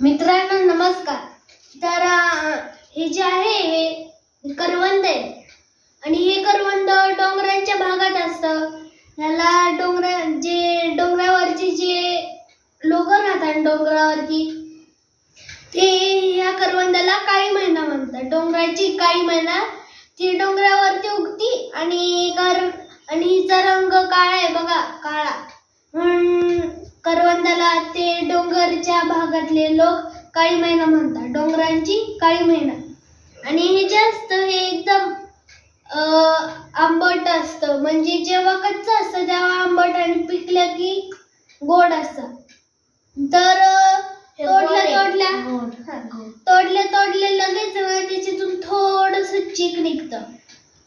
मित्रांनो नमस्कार. तर हे जे आहे हे करवंद आहे. आणि हे करवंद डोंगरांच्या भागात असतं. ह्याला डोंगरा जे डोंगरावरचे जे लोक राहतात डोंगरावरती ते ह्या करवंदाला काळी महिना म्हणतात. डोंगराची काळी महिना ती डोंगरावरती उगती आणि कर आणि हिचा रंग काळा आहे बघा काळा. म्हणून करवंदाला ते डोंगरच्या भागातले लोक काळी महिना म्हणतात. डोंगरांची काळी महिना आणि हे जास्त हे एकदम आंबट असतं. म्हणजे जेव्हा कच्चं असतं तेव्हा आंबट आणि पिकलं की गोड असतं. तर तोडल्या तोडल्या हा. तोडले तोडले लगेच त्याच्यातून थोडस चीक निघतं.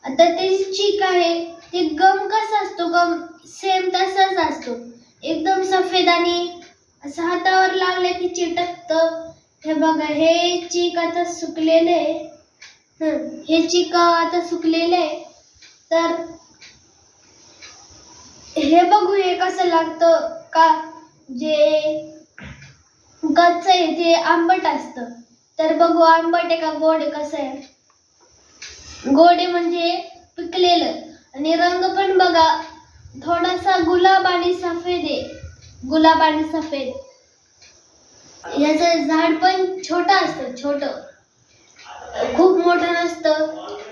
आता ते चीक आहे ते गम कसा असतो? गम सेम तसाच असतो. एकदम सफेद आणि असं हातावर लागलं की चिटकत. हे बघा हे चीक आता सुकलेलं आहे. हे चीक आता सुकलेलं आहे. तर हे बघू हे कसं लागतं? का जे कच्च आहे ते आंबट असतं. तर बघू आंबट आहे का गोड कसं आहे? गोडे म्हणजे पिकलेलं. आणि रंग पण बघा गुलाब आणि सफेद आहे. गुलाब आणि सफेद. याचं झाड पण छोटं असतं छोटं. खूप मोठं नसतं.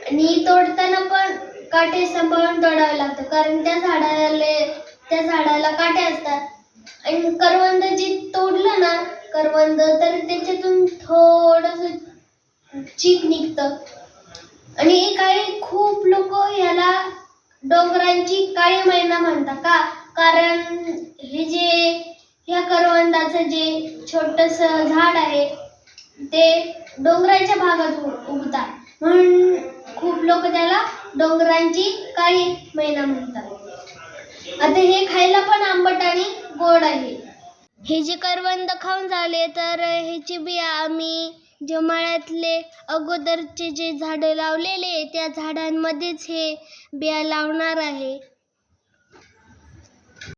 आणि तोडताना पण काटे सांभाळून तोडावे लागतं कारण त्या झाडाला त्या झाडाला काटे असतात. आणि करवंद जे तोडलं ना करवंद तर त्याच्यातून थोडस चीक निघतं. आणि काही खूप लोक डोंगरांची काळी मैना म्हणतात का? कारण हे जे ह्या करवंदाचं जे छोटस झाड आहे ते डोंगराच्या भागात उगतात. म्हणून खूप लोक त्याला डोंगरांची काळी मैना म्हणतात. आता हे खायला पण आंबट आणि गोड आहे. हे जे करवंद खाऊन झाले तर ह्याची बिया आम्ही जे मळ्यातले अगोदरचे जे झाडं लावलेले त्या झाडांमध्येच हे बिया लावणार आहे.